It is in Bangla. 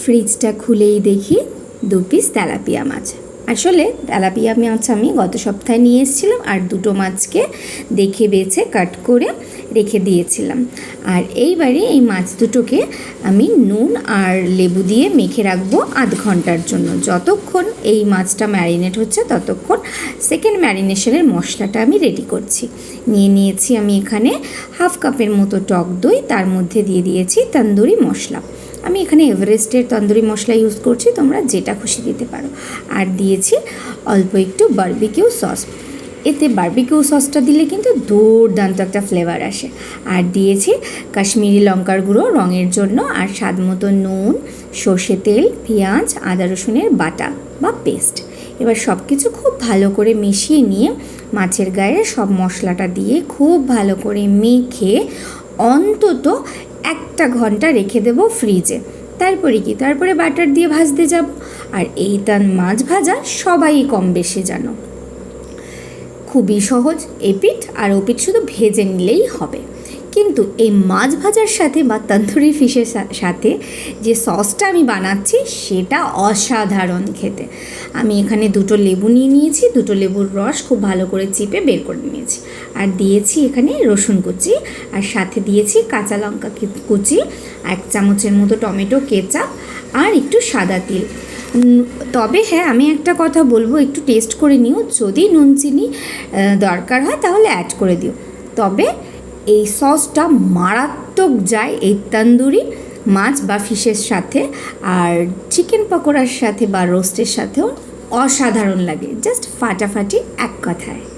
ফ্রিজটা খুলেই দেখি দু পিস তেলাপিয়া মাছ। আসলে তেলাপিয়া মাছ আমি গত সপ্তাহে নিয়ে এসেছিলাম আর দুটো মাছকে দেখে বেছে কাট করে রেখে দিয়েছিলাম। আর এইবারে এই মাছ দুটোকে আমি নুন আর লেবু দিয়ে মেখে রাখব আধ ঘণ্টার জন্য। যতক্ষণ এই মাছটা ম্যারিনেট হচ্ছে ততক্ষণ সেকেন্ড ম্যারিনেশনের মশলাটা আমি রেডি করছি। নিয়ে নিয়েছি আমি এখানে হাফ কাপের মতো টক দই, তার মধ্যে দিয়ে দিয়েছি তন্দুরি মশলা। আমি এখানে এভারেস্টের তন্দুরি মশলা ইউজ করছি, তোমরা যেটা খুশি দিতে পারো। আর দিয়েছি অল্প একটু বারবিকিউ সস এতে বার্বিকিউ সসটা দিলে কিন্তু দুর্দান্ত একটা ফ্লেভার আসে। আর দিয়েছি কাশ্মীরি লঙ্কার গুঁড়ো রঙের জন্য, আর স্বাদ মতো নুন, সর্ষে তেল, পেঁয়াজ, আদা রসুনের বাটা বা পেস্ট এবার সব কিছু খুব ভালো করে মিশিয়ে নিয়ে মাছের গায়ে সব মশলাটা দিয়ে খুব ভালো করে মেখে অন্তত একটা ঘণ্টা রেখে দেবো ফ্রিজে। তারপরে কি? তারপরে বাটার দিয়ে ভাজতে যাব। আর এই তান মাছ ভাজা সবাই কম বেশি জানো। খুবই সহজ, এপিঠ আর ওপিঠ শুধু ভেজে নিলেই হবে। কিন্তু এই মাছ ভাজার সাথে বা তন্দুরি ফিশের সাথে যে সসটা আমি বানাচ্ছি সেটা অসাধারণ খেতে। আমি এখানে দুটো লেবু নিয়ে নিয়েছি, দুটো লেবুর রস খুব ভালো করে চিপে বের করে নিয়েছি। আর দিয়েছি এখানে রসুন কুচি আর সাথে দিয়েছি কাঁচা লঙ্কা কুচি, এক চামচের মতো টমেটো, কেচাপ আর একটু সাদা তিল। তবে হ্যাঁ আমি একটা কথা বলব, একটু টেস্ট করে নিও। যদি নুন চিনি দরকার হয় তাহলে অ্যাড করে দিও। তবে এই সসটা মারাত্মক যায় এই তন্দুরি মাছ বা ফিশের সাথে আর চিকেন পকোড়ার সাথে বা রোস্টের সাথেও অসাধারণ লাগে। জাস্ট ফাটাফাটি এক কথায়।